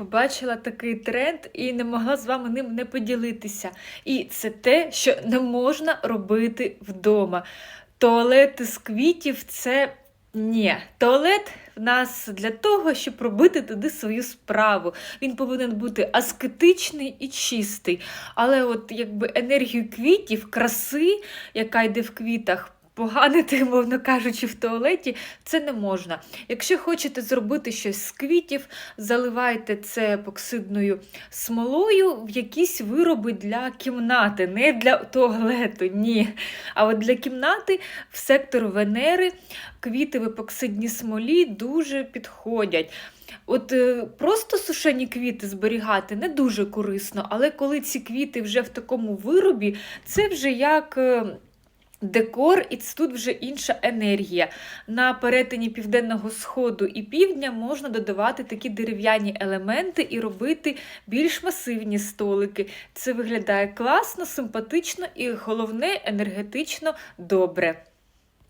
побачила такий тренд і не могла з вами ним не поділитися. І це те, що не можна робити вдома. Туалети з квітів це ні. Туалет в нас для того, щоб робити туди свою справу. Він повинен бути аскетичний і чистий. Але от якби енергію квітів, краси, яка йде в квітах, поганити, мовно кажучи, в туалеті, це не можна. Якщо хочете зробити щось з квітів, заливайте це епоксидною смолою в якісь вироби для кімнати, не для туалету, ні. А от для кімнати в сектор Венери квіти в епоксидній смолі дуже підходять. От е, просто сушені квіти зберігати не дуже корисно, але коли ці квіти вже в такому виробі, це вже як. Декор, і це тут вже інша енергія. На перетині південного сходу і півдня можна додавати такі дерев'яні елементи і робити більш масивні столики. Це виглядає класно, симпатично і головне енергетично добре.